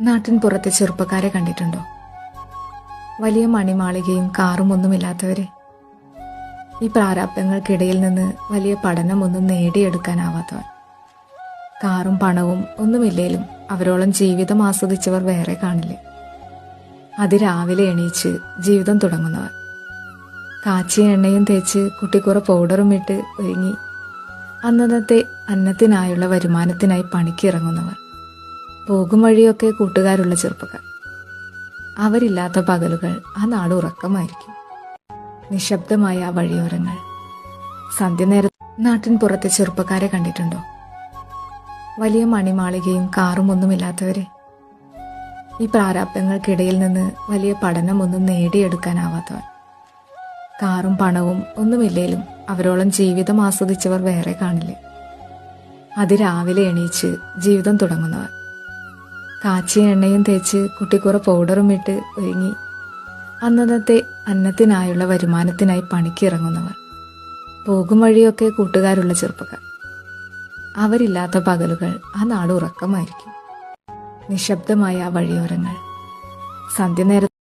നാട്ടിൻ പുറത്തെ ചെറുപ്പക്കാരെ കണ്ടിട്ടുണ്ടോ? വലിയ മണിമാളികയും കാറും ഒന്നുമില്ലാത്തവരെ. ഈ പ്രാരാബ്ദങ്ങൾക്കിടയിൽ നിന്ന് വലിയ പഠനമൊന്നും നേടിയെടുക്കാനാവാത്തവർ. കാറും പണവും ഒന്നുമില്ലേലും അവരോളം ജീവിതം ആസ്വദിച്ചവർ വേറെ കാണില്ലേ? അതിരാവിലെ എണീച്ച് ജീവിതം തുടങ്ങുന്നവർ. കാച്ചിയ എണ്ണയും തേച്ച് കുട്ടിക്കുറ പൗഡറും ഇട്ട് ഒരുങ്ങി അന്നന്നത്തെ അന്നത്തിനായുള്ള വരുമാനത്തിനായി പണിക്കിറങ്ങുന്നവർ. പോകും വഴിയൊക്കെ കൂട്ടുകാരുള്ള ചെറുപ്പക്കാർ. അവരില്ലാത്ത പകലുകൾ ആ നാട് ഉറക്കമായിരിക്കും. നിശബ്ദമായ ആ വഴിയോരങ്ങൾ. സന്ധ്യനേര നാട്ടിൻ പുറത്തെ ചെറുപ്പക്കാരെ കണ്ടിട്ടുണ്ടോ? വലിയ മണിമാളികയും കാറും ഒന്നുമില്ലാത്തവരെ. ഈ പ്രാരാബ്ദങ്ങൾക്കിടയിൽ നിന്ന് വലിയ പഠനമൊന്നും നേടിയെടുക്കാനാവാത്തവർ. കാറും പണവും ഒന്നുമില്ലേലും അവരോളം ജീവിതം ആസ്വദിച്ചവർ വേറെ കാണില്ലേ? അതിരാവിലെ എണീച്ച് ജീവിതം തുടങ്ങുന്നവർ. കാച്ചിയ എണ്ണയും തേച്ച് കുട്ടിക്കുറ പൗഡറും ഇട്ട് ഒരുങ്ങി. അന്നന്നത്തെ അന്നത്തിനായുള്ള വരുമാനത്തിനായി പണിക്കിറങ്ങുന്നവർ പോകും വഴിയൊക്കെ കൂട്ടുകാരുള്ള ചെറുപ്പക്കാർ. അവരില്ലാത്ത പകലുകൾ ആ നാട് ഉറക്കമായിരിക്കും. നിശബ്ദമായ ആ വഴിയോരങ്ങൾ. സന്ധ്യനേര